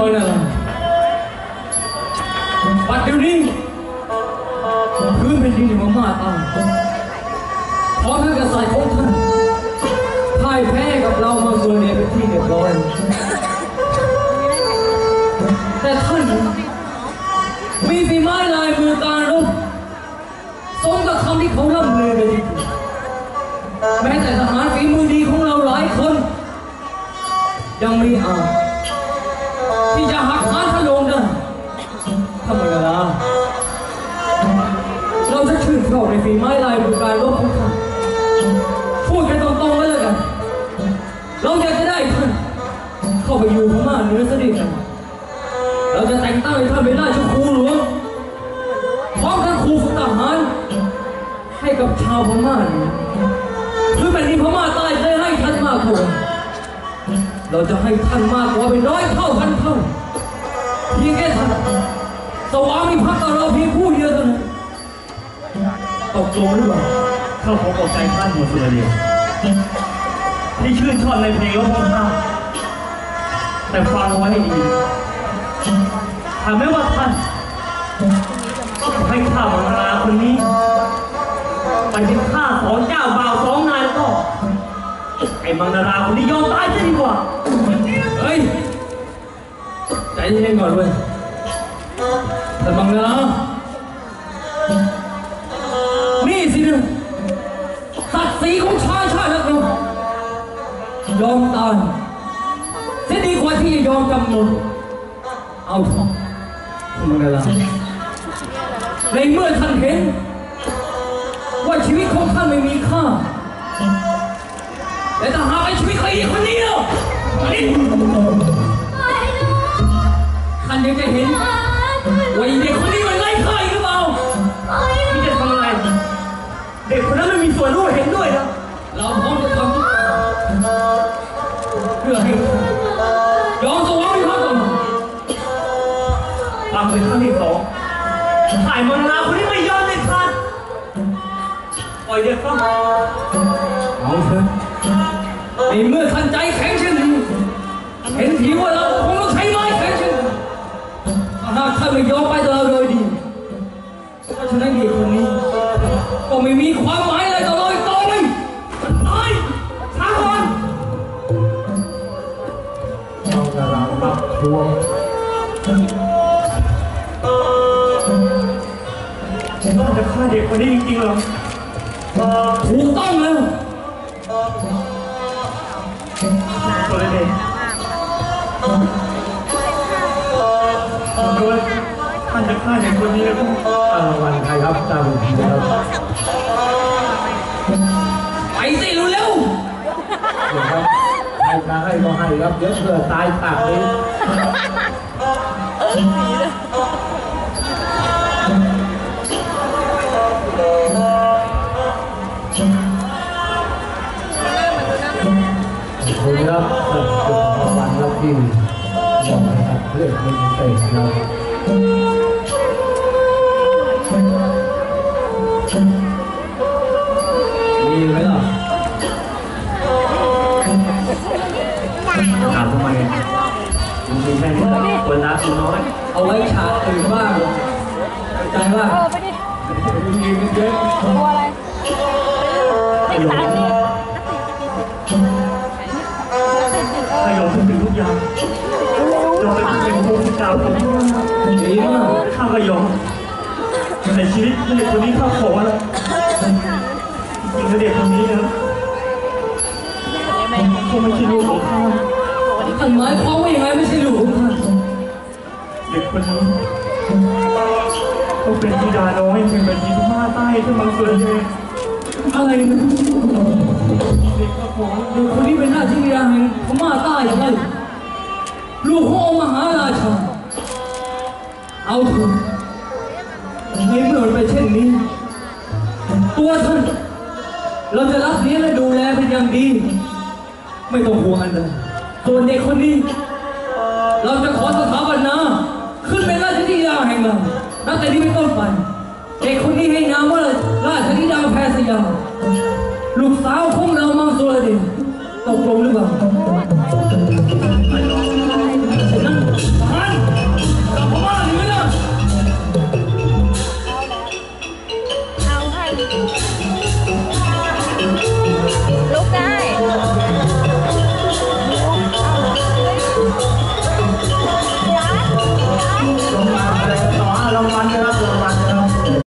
มานานปัดเดี๋ยวนี้พื้นแผ่นดินของมาตาพร้อมทั้งกษัตริย์ของท่านพ่ายแพ้กับเรามาส่วนเนี่ยเป็นที่เรียบร้อยแต่ท่านมีฝีไม้ลายมือการรบสมกับคำที่เขาล่ำลือกันจริงๆแม้แต่ทหารฝีมือดีของเราหลายคน ยังไม่อาจ ฝีไม้ลายมือการรบของท่านพูดกันตรงๆไว้แล้วกัน เราอยากจะได้ท่านเข้าไปอยู่พม่าเหนือสนิทกันเราจะแต่งตั้งให้ท่านเป็นราชครูหลวงพร้อมทั้งครูฝึกทหารให้กับชาวพม่าเนี่ยคือแผ่นดินพม่าใต้เคยให้ท่านมากกว่าเราจะให้ท่านมากกว่าเป็นร้อยเท่าพันเท่าเพียงแค่ท่านสวามิภักดิ์เราเพียง ตกลงหรือเปล่าเข้าของอกใจท่านหมดเลยเดียวที่ชื่นชอบในเพลงร้องของท่านแต่ฟังไว้ให้ดีหากไม่ว่าท่านต้องให้ข้าบรรดาคนนี้ไปเป็นข้าสองเจ้าบ่าวสองนายแล้วก็ไอ้มังนาราคนนี้ยอมตายจะดีกว่าเฮ้ยใจเย็นๆก่อนเว้ยแต่บังเอิญน ยอมตายเสียดีกว่าที่จะยอมจำนนเอาเถอะคุณบังเอิญนะในเมื่อท่านเห็น ว่าชีวิตของท่านไม่มีค่า แต่ถ้าหากไอ้ชีวิตใครอีกคนนี้เนาะอันนี้ท่านยังจะเห็นว่าไอ้เด็กคนนี้มันไร้ค่าอีกหรือเปล่าพี่จะทำอะไร เด็กคนนั้นไม่มีส่วนรู้เห็นด้วยนะ เราพร้อมจะทำทุกอย่างเพื่อให้ยอมสวามิภักดิ์ต่อมาฟังเป็นครั้งที่สองถ่ายมังนาคนนี้ไม่ยอมเลยขาดปล่อยเด็กฟังเอาเถอะในเมื่อท่านใจแข็งเช่นนี้เห็นทีว่าเราคงต้องใช้ไม้แข็งเช่นนี้ถ้าหากท่านไม่ยอมไปเราโดยดีเพราะฉะนั้นเด็กคนนี้ก็ไม่มีความ รับทวงต้องจะฆ่าเด็กคนนี้จริงๆเหรอถูกต้องแล้วตัวเด็กโดยท่านจะฆ่าเด็กคนนี้แล้วก็อารางวัลใครครับเจ้าหน้าที่ครับไปสิเร็วเดี๋ยวครับให้ มาให้ก็ให้ครับเดี๋ยวเผื่อตายปากนี้ขอบคุณครับขอบคุณรางวัลครับที่บอกนะครับเรื่องเป็นเตะครับ นี้คนรักคนน้อย เอาไว้ฉากอื่นบ้างเข้าใจว่าเออไปดิมีเงินเยอะตัวอะไรไอ้หลงไอ้หลงทุกสิ่งทุกอย่างยอมเป็นเป็นพระพุทธเจ้าผมดีมากข้าก็ยอมแต่ชีวิตเด็กคนนี้ข้าขอแล้วจริงๆแล้วเด็กคนนี้นะคงไม่ใช่ลูกของข้าท่านหมายความว่ายังไงไม่ใช่ลูกของท่าน เด็กคนนี้ต้องเป็นธิดาน้อยเป็นแบบนี้มาใต้ที่มังเกิดเลยอะไรนะเด็กก็ขอเด็กคนนี้เป็นหน้าที่วิราแห่งพม่าใต้ใช่ไหมลูกของอมหาราชาเอาเถอะในเมื่อมันเป็นเช่นนี้ ตัวท่านเราจะรับเลี้ยงและดูแลเป็นอย่างดี ไม่ต้องห่วงอันใดส่วนเด็กคนนี้ เราจะขอสถาปนาขึ้ นับแต่นี้เป็นต้นไปเด็กคนนี้ให้นามว่าราชธิดาแพรสยามลูกสาวของเรามังสุรเดชตกลงหรือเปล่า